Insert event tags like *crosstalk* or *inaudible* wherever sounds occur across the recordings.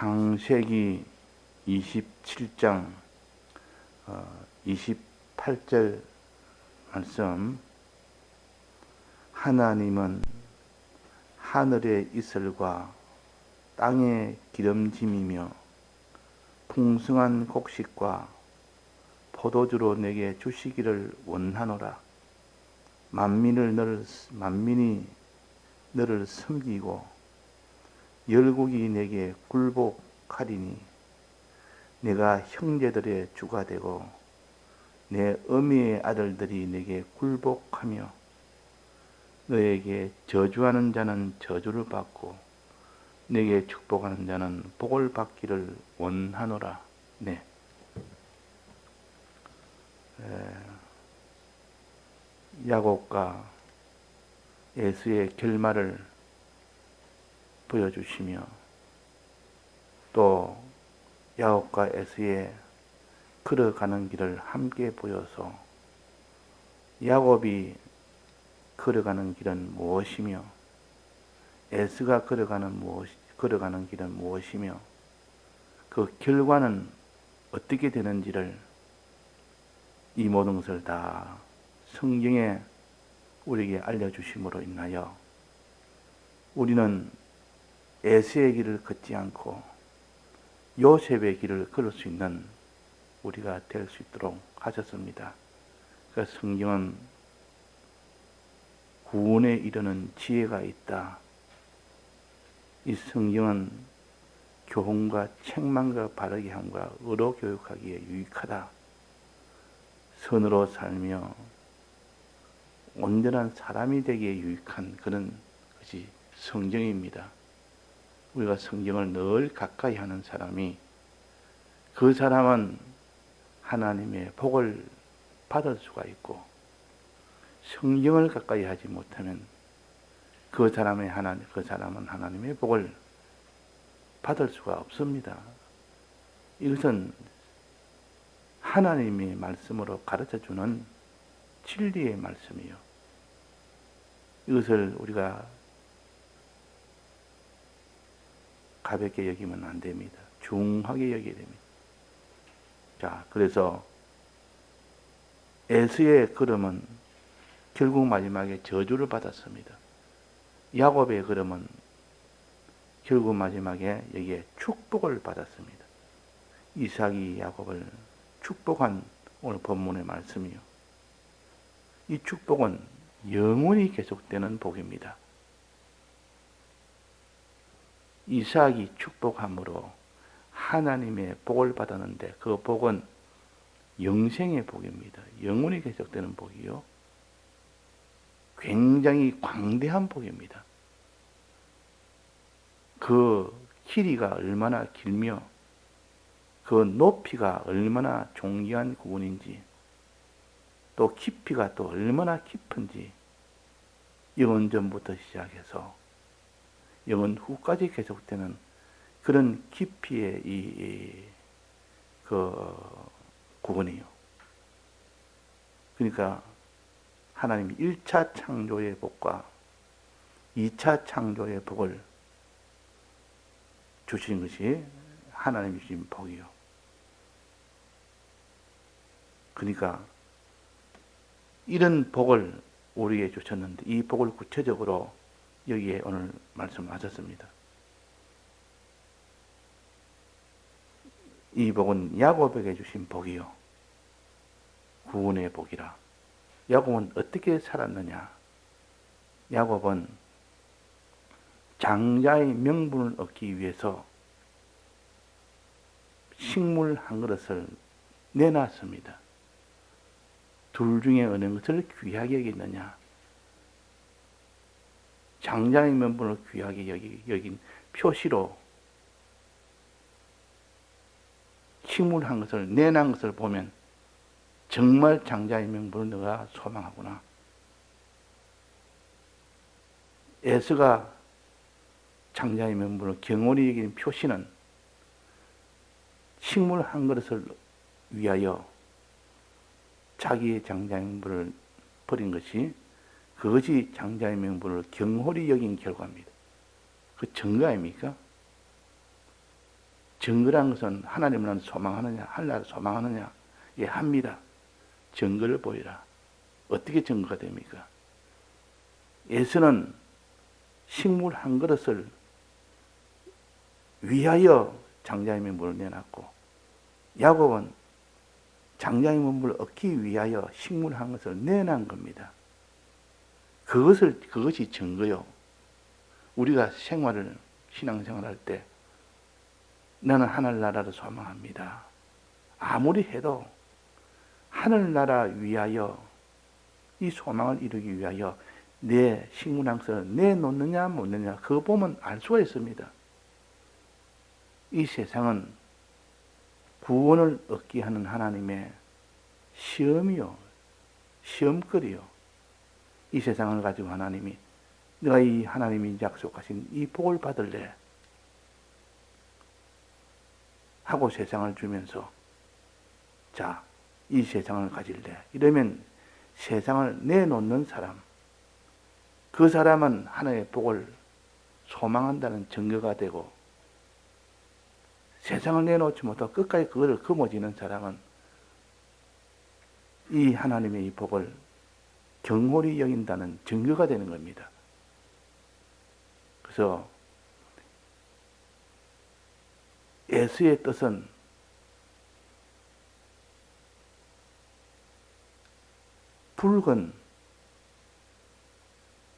창세기 27장 28절 말씀 하나님은 하늘의 이슬과 땅의 기름짐이며 풍성한 곡식과 포도주로 내게 주시기를 원하노라. 만민을 너를 만민이 너를 섬기고 열국이 내게 굴복하리니 내가 형제들의 주가 되고 내 어미의 아들들이 내게 굴복하며 너에게 저주하는 자는 저주를 받고 내게 축복하는 자는 복을 받기를 원하노라. 네. 에, 야곱과 예수의 결말을 보여주시며 또 야곱과 에스의 걸어가는 길을 함께 보여서 야곱이 걸어가는 길은 무엇이며 에스가 걸어가는 무엇 걸어가는 길은 무엇이며 그 결과는 어떻게 되는지를 이 모든 것을 다 성경에 우리에게 알려주심으로 인하여 우리는 에스의 길을 걷지 않고 요셉의 길을 걸을 수 있는 우리가 될 수 있도록 하셨습니다. 그 성경은 구원에 이르는 지혜가 있다. 이 성경은 교훈과 책망과 바르게 함과 의로 교육하기에 유익하다. 선으로 살며 온전한 사람이 되기에 유익한 그런 것이 성경입니다. 우리가 성경을 늘 가까이 하는 사람이 그 사람은 하나님의 복을 받을 수가 있고 성경을 가까이 하지 못하면 그 사람의 하나님 그 사람은 하나님의 복을 받을 수가 없습니다. 이것은 하나님의 말씀으로 가르쳐 주는 진리의 말씀이요. 이것을 우리가 가볍게 여기면 안 됩니다. 중하게 여겨야 됩니다. 자, 그래서 에스의 걸음은 결국 마지막에 저주를 받았습니다. 야곱의 걸음은 결국 마지막에 여기에 축복을 받았습니다. 이삭이 야곱을 축복한 오늘 본문의 말씀이요. 이 축복은 영원히 계속되는 복입니다. 이삭이 축복함으로 하나님의 복을 받았는데 그 복은 영생의 복입니다. 영원히 계속되는 복이요. 굉장히 광대한 복입니다. 그 길이가 얼마나 길며 그 높이가 얼마나 존귀한 구원인지 또 깊이가 또 얼마나 깊은지 영원 전부터 시작해서 영원 후까지 계속되는 그런 깊이의 이, 이, 그 구원이요. 그러니까 하나님이 1차 창조의 복과 2차 창조의 복을 주신 것이 하나님이 주신 복이요. 그러니까 이런 복을 우리에게 주셨는데 이 복을 구체적으로 여기에 오늘 말씀하셨습니다. 이 복은 야곱에게 주신 복이요. 구원의 복이라. 야곱은 어떻게 살았느냐? 야곱은 장자의 명분을 얻기 위해서 식물 한 그릇을 내놨습니다. 둘 중에 어느 것을 귀하게 여기느냐? 장자의 명분을 귀하게 여기, 여긴 표시로 식물 한 것을 내난 것을 보면 정말 장자의 명분을 너가 소망하구나. 에스가 장자의 명분을 경홀히 여기는 표시는 식물 한 그릇을 위하여 자기의 장자의 명분을 버린 것이 그것이 장자의 명분을 경홀히 여긴 결과입니다. 그 증거 아닙니까? 증거란 것은 하나님을 소망하느냐, 하늘나라를 소망하느냐, 예, 합니다. 증거를 보이라. 어떻게 증거가 됩니까? 예수는 식물 한 그릇을 위하여 장자의 명분을 내놨고, 야곱은 장자의 명분을 얻기 위하여 식물 한 것을 내놓은 겁니다. 그것을, 그것이 증거요. 우리가 생활을, 신앙생활 할 때, 나는 하늘나라를 소망합니다. 아무리 해도 하늘나라 위하여 이 소망을 이루기 위하여 내 식물항서를 내놓느냐 못 내느냐 그거 보면 알 수가 있습니다. 이 세상은 구원을 얻게 하는 하나님의 시험이요. 시험거리요. 이 세상을 가지고 하나님이 내가 이 하나님이 약속하신 이 복을 받을래 하고 세상을 주면서 자, 이 세상을 가질래. 이러면 세상을 내놓는 사람, 그 사람은 하나님의 복을 소망한다는 증거가 되고 세상을 내놓지 못하고 끝까지 그것을 거머쥐는 사람은 이 하나님의 이 복을 경홀히 여긴다는 증거가 되는 겁니다. 그래서 예수의 뜻은 붉은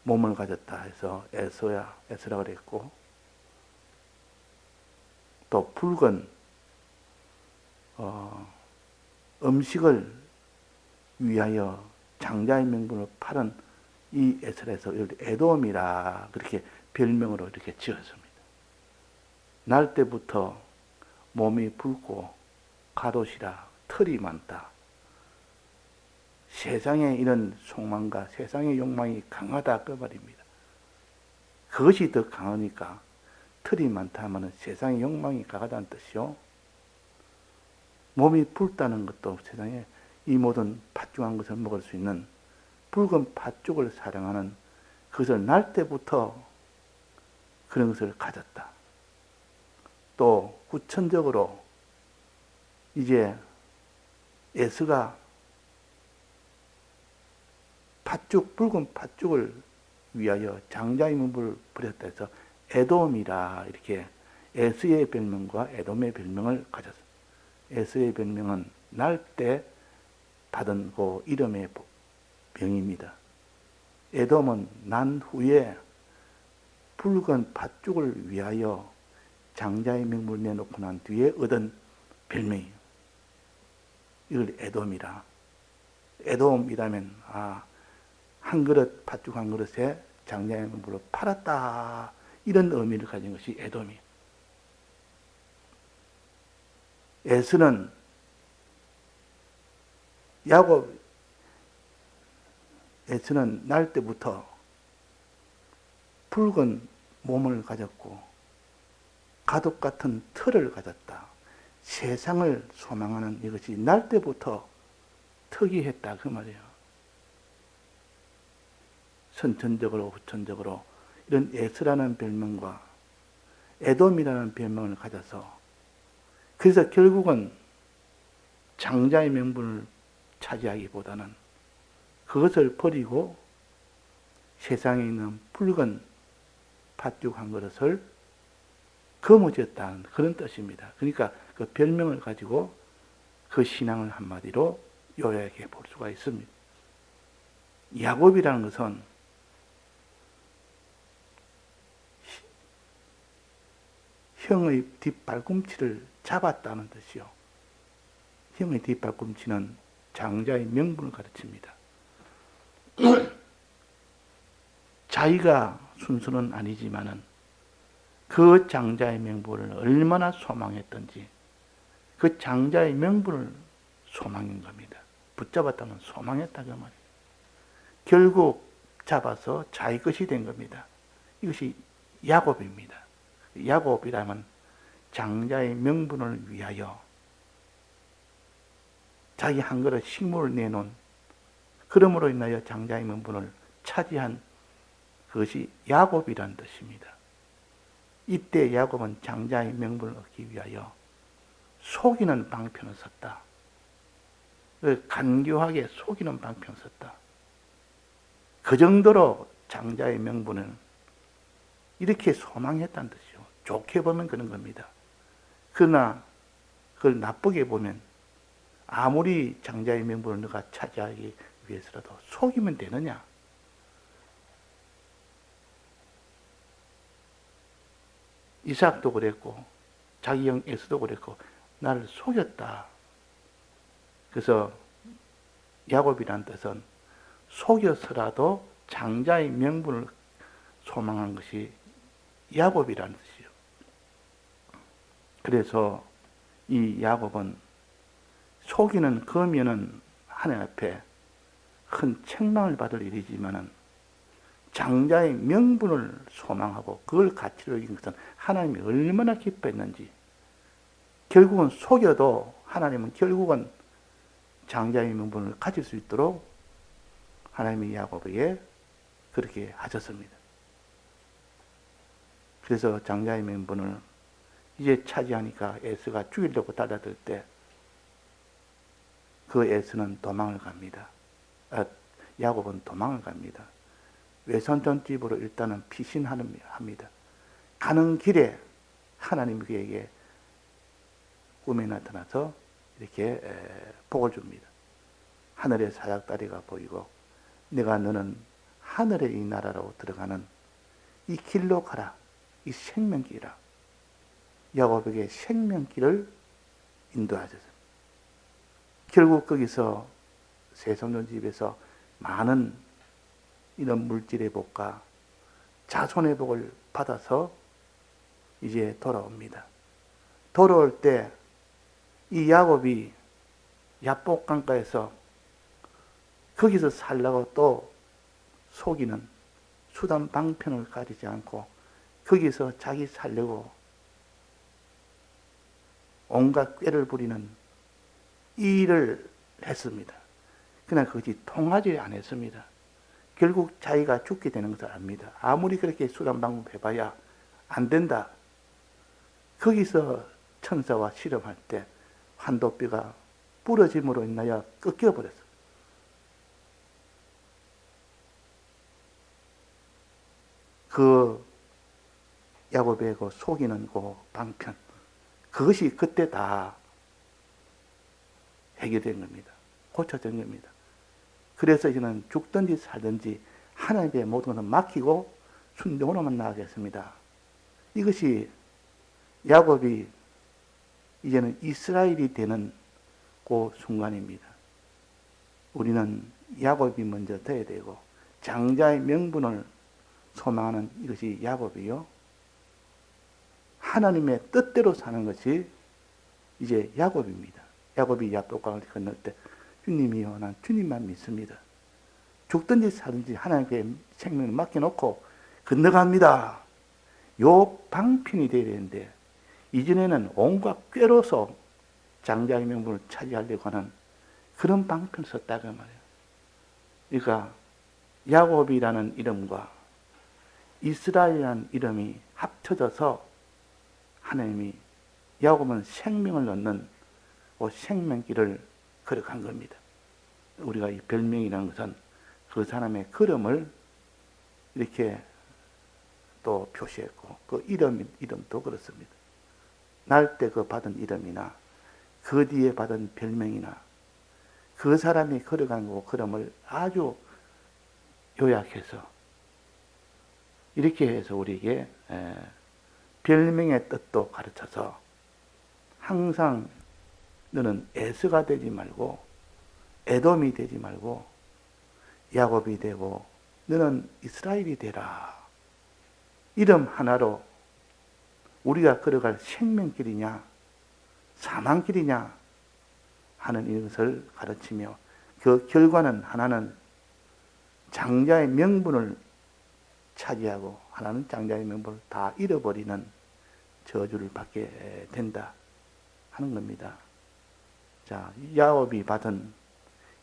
몸을 가졌다 해서 에서야 에서라 그랬고 또 붉은 어, 음식을 위하여 장자의 명분을 팔은 이 에스라에서 에돔이라 그렇게 별명으로 이렇게 지었습니다. 날 때부터 몸이 붉고 가옷이라 털이 많다. 세상에 이런 속망과 세상의 욕망이 강하다 그 말입니다. 그것이 더 강하니까 털이 많다 하면 세상의 욕망이 강하다는 뜻이요. 몸이 붉다는 것도 세상에 이 모든 팥죽한 것을 먹을 수 있는 붉은 팥죽을 사랑하는 그것을 날 때부터 그런 것을 가졌다. 또 후천적으로 이제 예수가 팥죽 붉은 팥죽을 위하여 장자의 문부를 부렸다 해서 에돔이라 이렇게 에스의 별명과 에돔의 별명을 가졌습니다. 에스의 별명은 날 때 받은 그 이름의 명입니다. 에돔은 난 후에 붉은 팥죽을 위하여 장자의 명물을 내놓고 난 뒤에 얻은 별명이에요. 이걸 에돔이라. 에돔이라면, 아, 한 그릇, 팥죽 한 그릇에 장자의 명물을 팔았다. 이런 의미를 가진 것이 에돔이에요. 에스는 야곱, 에스는 날 때부터 붉은 몸을 가졌고 가독 같은 털을 가졌다. 세상을 소망하는 이것이 날 때부터 특이했다 그 말이에요. 선천적으로 후천적으로 이런 에스라는 별명과 에돔이라는 별명을 가져서 그래서 결국은 장자의 명분을 차지하기보다는 그것을 버리고 세상에 있는 붉은 팥죽 한 그릇을 거머쥐었다는 그런 뜻입니다. 그러니까 그 별명을 가지고 그 신앙을 한마디로 요약해 볼 수가 있습니다. 야곱이라는 것은 형의 뒷발꿈치를 잡았다는 뜻이요. 형의 뒷발꿈치는 장자의 명분을 가르칩니다. 자기가 순수는 아니지만은 그 장자의 명분을 얼마나 소망했던지 그 장자의 명분을 소망인 겁니다. 붙잡았다는 소망했다 그 말이에요. 결국 잡아서 자기 것이 된 겁니다. 이것이 야곱입니다. 야곱이라면 장자의 명분을 위하여 자기 한 그릇 식물을 내놓은 그러므로 인하여 장자의 명분을 차지한 그것이 야곱이란 뜻입니다. 이때 야곱은 장자의 명분을 얻기 위하여 속이는 방편을 썼다. 그 간교하게 속이는 방편을 썼다. 그 정도로 장자의 명분을 이렇게 소망했다는 뜻이요. 좋게 보면 그런 겁니다. 그러나 그걸 나쁘게 보면 아무리 장자의 명분을 너가 차지하기 위해서라도 속이면 되느냐? 이삭도 그랬고 자기 형 에스도 그랬고 나를 속였다. 그래서 야곱이란 뜻은 속여서라도 장자의 명분을 소망한 것이 야곱이라는 뜻이요. 그래서 이 야곱은 속이는 거면은 하나님 앞에 큰 책망을 받을 일이지만은 장자의 명분을 소망하고 그걸 가치로 여긴 것은 하나님이 얼마나 기뻐했는지 결국은 속여도 하나님은 결국은 장자의 명분을 가질 수 있도록 하나님이 야곱에게 그렇게 하셨습니다. 그래서 장자의 명분을 이제 차지하니까 에스가 죽이려고 달려들 때 그 에스는 도망을 갑니다. 아, 야곱은 도망을 갑니다. 외손전 집으로 일단은 피신합니다. 가는 길에 하나님 그에게 꿈에 나타나서 이렇게 복을 줍니다. 하늘의 사약다리가 보이고 내가 너는 하늘의 이 나라로 들어가는 이 길로 가라. 이 생명길이라. 야곱에게 생명길을 인도하셨습니다. 결국 거기서 세손전 집에서 많은 이런 물질의 복과 자손의 복을 받아서 이제 돌아옵니다. 돌아올 때 이 야곱이 야복 강가에서 거기서 살라고 또 속이는 수단 방편을 가리지 않고 거기서 자기 살려고 온갖 꾀를 부리는 이 일을 했습니다. 그러나 그것이 통하지 않았습니다. 결국 자기가 죽게 되는 것을 압니다. 아무리 그렇게 수단 방법 해봐야 안 된다. 거기서 천사와 실험할 때 환도뼈가 부러짐으로 인하여 꺾여버렸어. 그 야곱의 그 속이는 그 방편 그것이 그때 다 해결된 겁니다. 고쳐진 겁니다. 그래서 이제는 죽든지 살든지 하나님의 모든 것을 맡기고 순종으로만 나가겠습니다. 이것이 야곱이 이제는 이스라엘이 되는 그 순간입니다. 우리는 야곱이 먼저 돼야 되고 장자의 명분을 소망하는 이것이 야곱이요. 하나님의 뜻대로 사는 것이 이제 야곱입니다. 야곱이 야복강을 건널 때 주님이요 난 주님만 믿습니다. 죽든지 살든지 하나님께 생명을 맡겨놓고 건너갑니다. 요 방편이 되어야 되는데 이전에는 온갖 꾀로서 장자의 명분을 차지하려고 하는 그런 방편을 썼다고 말이에요. 그러니까 야곱이라는 이름과 이스라엘이라는 이름이 합쳐져서 하나님이 야곱은 생명을 얻는 그 생명길을 걸어간 겁니다. 우리가 이 별명이라는 것은 그 사람의 걸음을 이렇게 또 표시했고 그 이름 이름도 그렇습니다. 날 때 그 받은 이름이나 그 뒤에 받은 별명이나 그 사람이 걸어간 그 걸음을 아주 요약해서 이렇게 해서 우리에게 별명의 뜻도 가르쳐서 항상 너는 에스가 되지 말고 에돔이 되지 말고 야곱이 되고 너는 이스라엘이 되라. 이름 하나로 우리가 걸어갈 생명길이냐 사망길이냐 하는 이것을 가르치며 그 결과는 하나는 장자의 명분을 차지하고 하나는 장자의 명분을 다 잃어버리는 저주를 받게 된다 하는 겁니다. 자, 야곱이 받은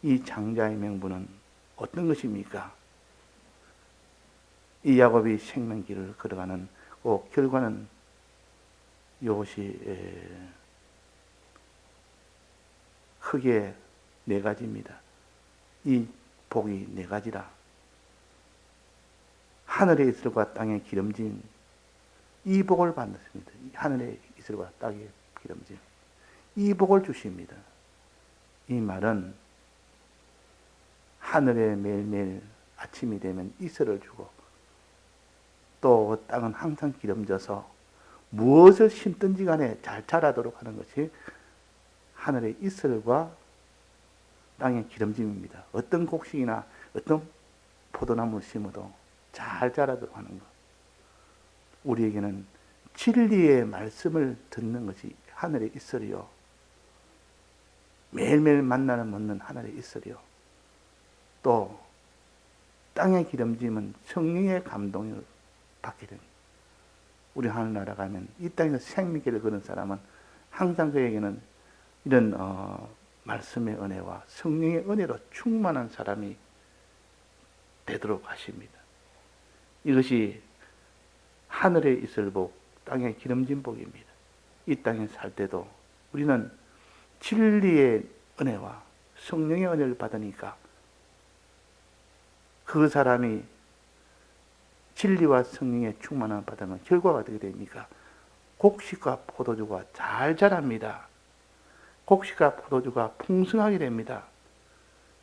이 장자의 명분은 어떤 것입니까? 이 야곱이 생명길을 걸어가는 그 결과는 이것이 에, 크게 네 가지입니다. 이 복이 네 가지라. 하늘의 이슬과 땅의 기름진 이 복을 받았습니다. 하늘의 이슬과 땅의 기름진 이 복을 주십니다. 이 말은 하늘에 매일매일 아침이 되면 이슬을 주고 또 땅은 항상 기름져서 무엇을 심든지 간에 잘 자라도록 하는 것이 하늘의 이슬과 땅의 기름짐입니다. 어떤 곡식이나 어떤 포도나무 심어도 잘 자라도록 하는 것. 우리에게는 진리의 말씀을 듣는 것이 하늘의 이슬이요. 매일매일 만나는 먹는 하늘의 이슬이요. 또 땅의 기름짐은 성령의 감동을 받게 됩니다. 우리 하늘나라 가면 이 땅에서 생명길을 그는 사람은 항상 그에게는 이런 어, 말씀의 은혜와 성령의 은혜로 충만한 사람이 되도록 하십니다. 이것이 하늘에 있을 복, 땅에 기름진 복입니다. 이 땅에 살 때도 우리는 진리의 은혜와 성령의 은혜를 받으니까 그 사람이 진리와 성령의 충만함을 받으면 결과가 어떻게 됩니까? 곡식과 포도주가 잘 자랍니다. 곡식과 포도주가 풍성하게 됩니다.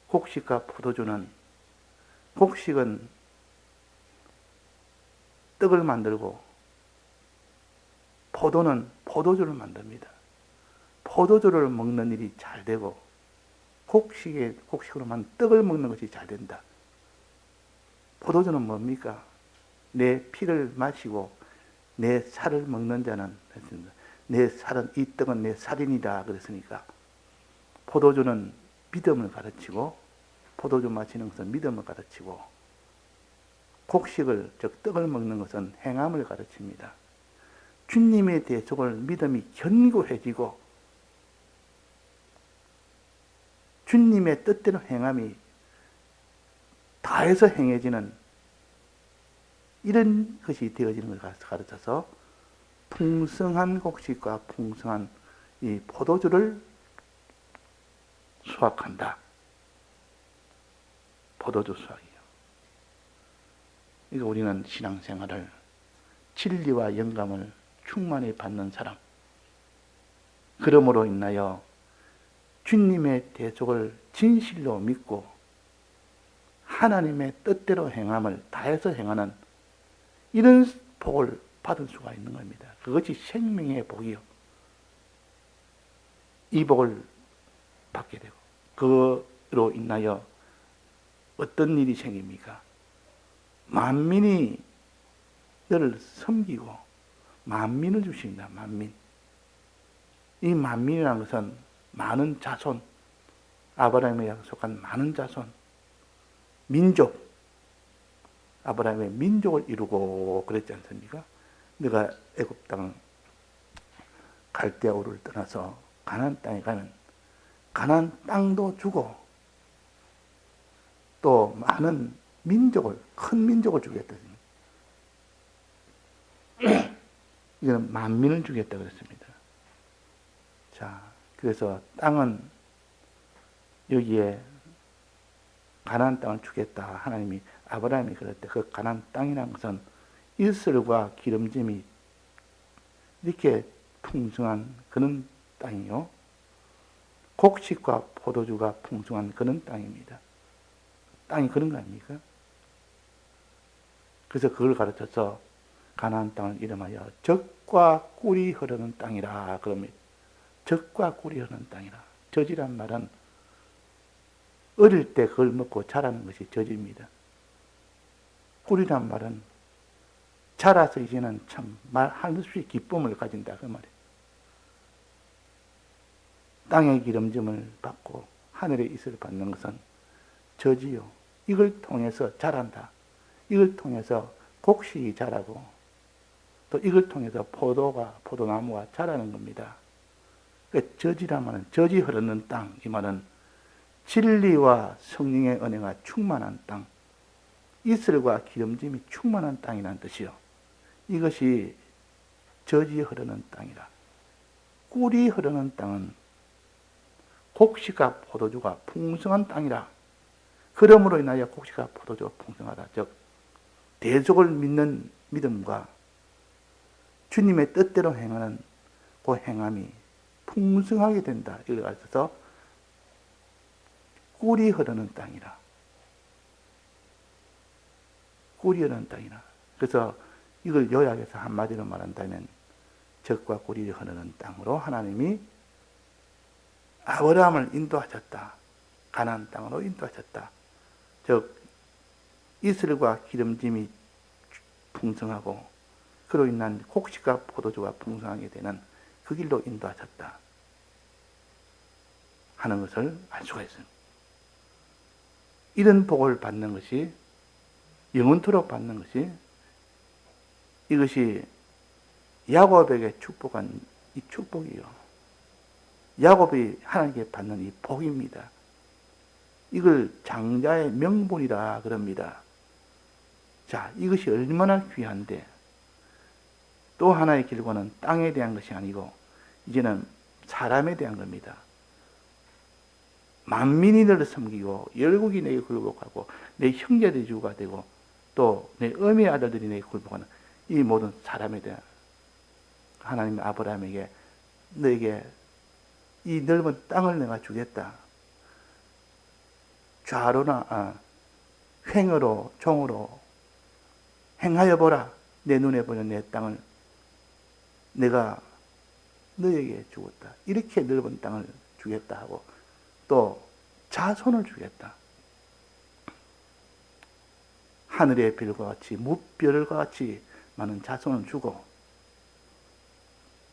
곡식과 포도주는 곡식은 떡을 만들고 포도는 포도주를 만듭니다. 포도주를 먹는 일이 잘 되고 곡식에 곡식으로만 떡을 먹는 것이 잘 된다. 포도주는 뭡니까? 내 피를 마시고 내 살을 먹는 자는 했습니다. 내 살은 이 떡은 내 살인이다 그랬으니까 포도주는 믿음을 가르치고 포도주 마시는 것은 믿음을 가르치고 곡식을 즉 떡을 먹는 것은 행함을 가르칩니다. 주님의 대속을 믿음이 견고해지고 주님의 뜻대로 행함이 다해서 행해지는 이런 것이 되어지는 것을 가르쳐서 풍성한 곡식과 풍성한 이 포도주를 수확한다. 포도주 수확이요. 이거 우리는 신앙생활을 진리와 영감을 충만히 받는 사람. 그러므로 인하여 주님의 대속을 진실로 믿고 하나님의 뜻대로 행함을 다해서 행하는 이런 복을 받을 수가 있는 겁니다. 그것이 생명의 복이요. 이 복을 받게 되고 그로 인하여 어떤 일이 생깁니까? 만민이 너를 섬기고 만민을 주십니다. 만민. 이 만민이라는 것은 많은 자손, 아브라함에 약속한 많은 자손, 민족, 아브라함의 민족을 이루고 그랬지 않습니까? 내가 애굽 땅 갈대아 우를 떠나서 가나안 땅에 가면 가나안 땅도 주고 또 많은 민족을 큰 민족을 주겠다. *clears throat* 이거는 만민을 주겠다 그랬습니다. 자, 그래서 땅은 여기에 가나안 땅을 주겠다. 하나님이 아브라함이 때그 가나안 땅이라는 것은 이슬과 기름짐이 이렇게 풍성한 그런 땅이요. 곡식과 포도주가 풍성한 그런 땅입니다. 땅이 그런 거 아닙니까? 그래서 그걸 가르쳐서 가나안 땅을 이름하여 적과 꿀이 흐르는 땅이라 그럽니다. 적과 꿀이 흐르는 땅이라. 저지란 말은 어릴 때 그걸 먹고 자라는 것이 저지입니다. 꿀이란 말은 자라서 이제는 참 말할 수 없이 기쁨을 가진다 그 말이에요. 땅의 기름짐을 받고 하늘의 이슬을 받는 것은 저지요. 이걸 통해서 자란다. 이걸 통해서 곡식이 자라고 또 이걸 통해서 포도가 포도나무가 자라는 겁니다. 그 저지란 말은 저지 흐르는 땅 이 말은 진리와 성령의 은혜가 충만한 땅, 이슬과 기름짐이 충만한 땅이라는 뜻이요. 이것이 저지 흐르는 땅이라. 꿀이 흐르는 땅은 곡식과 포도주가 풍성한 땅이라. 그러므로 인하여 곡식과 포도주가 풍성하다. 즉 대속을 믿는 믿음과 주님의 뜻대로 행하는 그 행함이 풍성하게 된다. 가르쳐서 꿀이 흐르는 땅이라. 꿀이 흐르는 땅이라. 그래서 이걸 요약해서 한마디로 말한다면 적과 꿀이 흐르는 땅으로 하나님이 아브라함을 인도하셨다. 가나안 땅으로 인도하셨다. 즉 이슬과 기름짐이 풍성하고 그로 인한 곡식과 포도주가 풍성하게 되는 그 길로 인도하셨다. 하는 것을 알 수가 있습니다. 이런 복을 받는 것이 영원토록 받는 것이 이것이 야곱에게 축복한 이 축복이요. 야곱이 하나님께 받는 이 복입니다. 이걸 장자의 명분이라 그럽니다. 자, 이것이 얼마나 귀한데 또 하나의 길고는 땅에 대한 것이 아니고 이제는 사람에 대한 겁니다. 만민이 너를 섬기고 열국이 내게 굴복하고 내 형제들이 주가 되고 또 내 어미 아들들이 내게 굴복하는 이 모든 사람에 대한 하나님 아브라함에게 너에게 이 넓은 땅을 내가 주겠다. 좌로나 아, 횡으로 종으로 행하여 보라. 내 눈에 보는 내 땅을 내가 너에게 주었다. 이렇게 넓은 땅을 주겠다 하고 또 자손을 주겠다. 하늘의 별과 같이 무별과 같이 많은 자손을 주고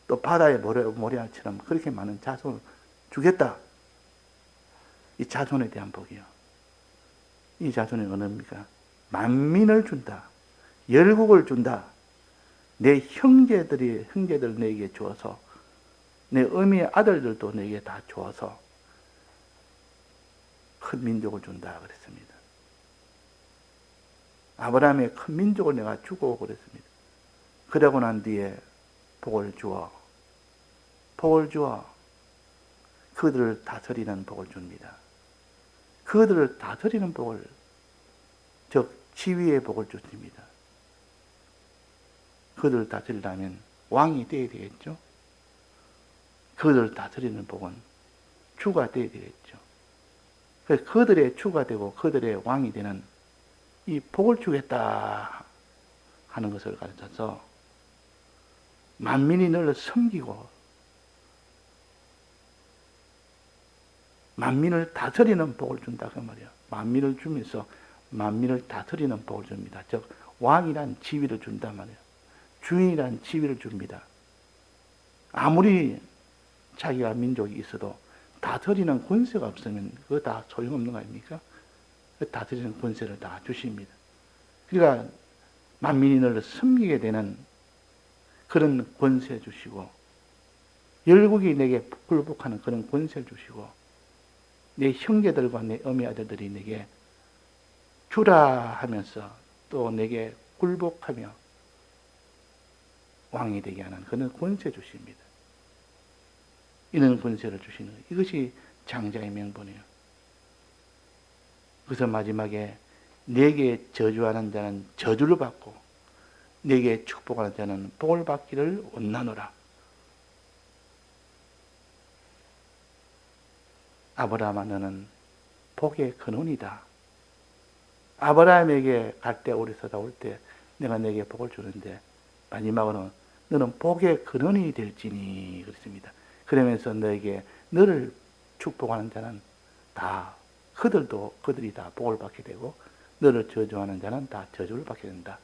또 바다의 모래, 모래알처럼 그렇게 많은 자손을 주겠다. 이 자손에 대한 복이요. 이 자손이 어느입니까? 만민을 준다. 열국을 준다. 내 형제들이 형제들 내게 주어서 내 어미의 아들들도 내게 다 주어서 큰 민족을 준다 그랬습니다. 아브라함의 큰 민족을 내가 주고 그랬습니다. 그러고 난 뒤에 복을 주어 복을 주어 그들을 다스리는 복을 줍니다. 그들을 다스리는 복을 즉 지위의 복을 줍니다. 그들을 다스리려면 왕이 되어야 되겠죠. 그들을 다스리는 복은 주가 되어야 되겠죠. 그래서 그들의 주가 되고 그들의 왕이 되는 이 복을 주겠다 하는 것을 가르쳐서 만민이 너를 섬기고 만민을 다스리는 복을 준다 그 말이야. 만민을 주면서 만민을 다스리는 복을 줍니다. 즉 왕이란 지위를 준단 말이야. 주인이란 지위를 줍니다. 아무리 자기가 민족이 있어도 다스리는 권세가 없으면 그거 다 소용없는 거 아닙니까? 그 다스리는 권세를 다 주십니다. 그러니까 너를 섬기게 되는 그런 권세 주시고 열국이 내게 굴복하는 그런 권세를 주시고 내 형제들과 내 어미 아들들이 내게 주라 하면서 또 내게 굴복하며 왕이 되게 하는 그런 권세 주십니다. 이런 권세를 주시는 이것이 장자의 명분이에요. 그래서 마지막에 내게 저주하는 자는 저주를 받고 내게 축복하는 자는 복을 받기를 원하노라. 아브라함아 너는 복의 근원이다. 아브라함에게 갈때 오리서다 올 때 내가 내게 복을 주는데 마지막으로는 너는 복의 근원이 될지니 그렇습니다. 그러면서 너에게 너를 축복하는 자는 다 그들도 그들이 다 복을 받게 되고 너를 저주하는 자는 다 저주를 받게 된다.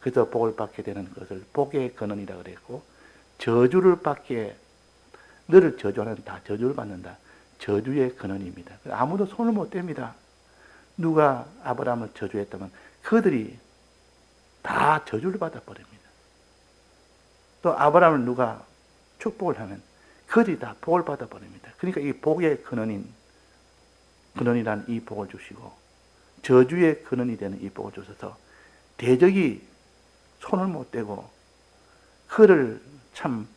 그래서 복을 받게 되는 것을 복의 근원이라 그랬고 저주를 받게 너를 저주하는 다 저주를 받는다. 저주의 근원입니다. 아무도 손을 못 댑니다. 누가 아브라함을 저주했다면 그들이 다 저주를 받아 버립니다. 또 아브라함을 누가 축복을 하면 그들이 다 복을 받아 버립니다. 그러니까 이 복의 근원인, 근원이란 이 복을 주시고, 저주의 근원이 되는 이 복을 주셔서, 대적이 손을 못 대고, 그를 참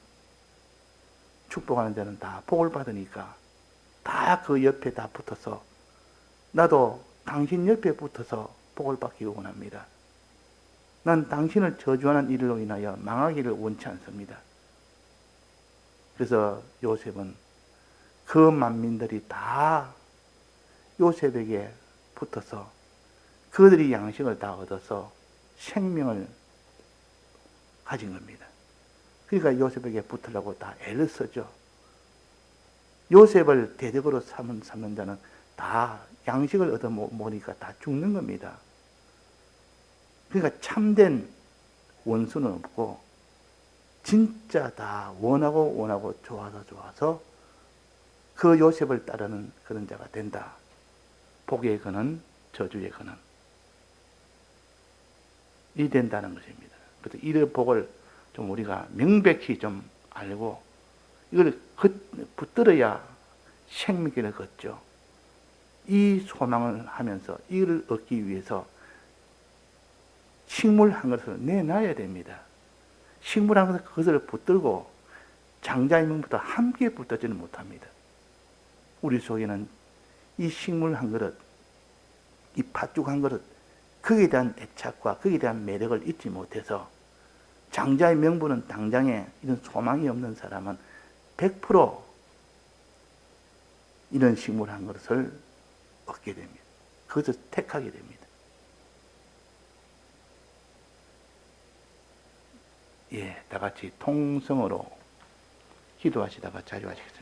축복하는 자는 다 복을 받으니까 다 그 옆에 다 붙어서 나도 당신 옆에 붙어서 복을 받기 원합니다. 난 당신을 저주하는 일로 인하여 망하기를 원치 않습니다. 그래서 요셉은 그 만민들이 다 요셉에게 붙어서 그들이 양식을 다 얻어서 생명을 가진 겁니다. 그러니까 요셉에게 붙으려고 다 애를 쓰죠. 요셉을 대적으로 삼은, 삼는 자는 다 양식을 얻어 모으니까 다 죽는 겁니다. 그러니까 참된 원수는 없고 진짜 다 원하고 원하고 좋아서 좋아서 그 요셉을 따르는 그런 자가 된다. 복의 근은 저주의 근은 이 된다는 것입니다. 그래서 이 복을 좀 우리가 명백히 좀 알고 이걸 붙들어야 생명길을 걷죠. 이 소망을 하면서 이를 얻기 위해서 식물 한 것을 내놔야 됩니다. 식물 한 것을 그것을 붙들고 장자의 명부터 함께 붙들지는 못합니다. 우리 속에는 이 식물 한 그릇, 이 팥죽 한 그릇, 거기에 대한 애착과 거기에 대한 매력을 잊지 못해서 장자의 명분은 당장에 이런 소망이 없는 사람은 100% 이런 식물 한 그릇을 얻게 됩니다. 그것을 택하게 됩니다. 예, 다 같이 통성으로 기도하시다가 자유하시겠습니다.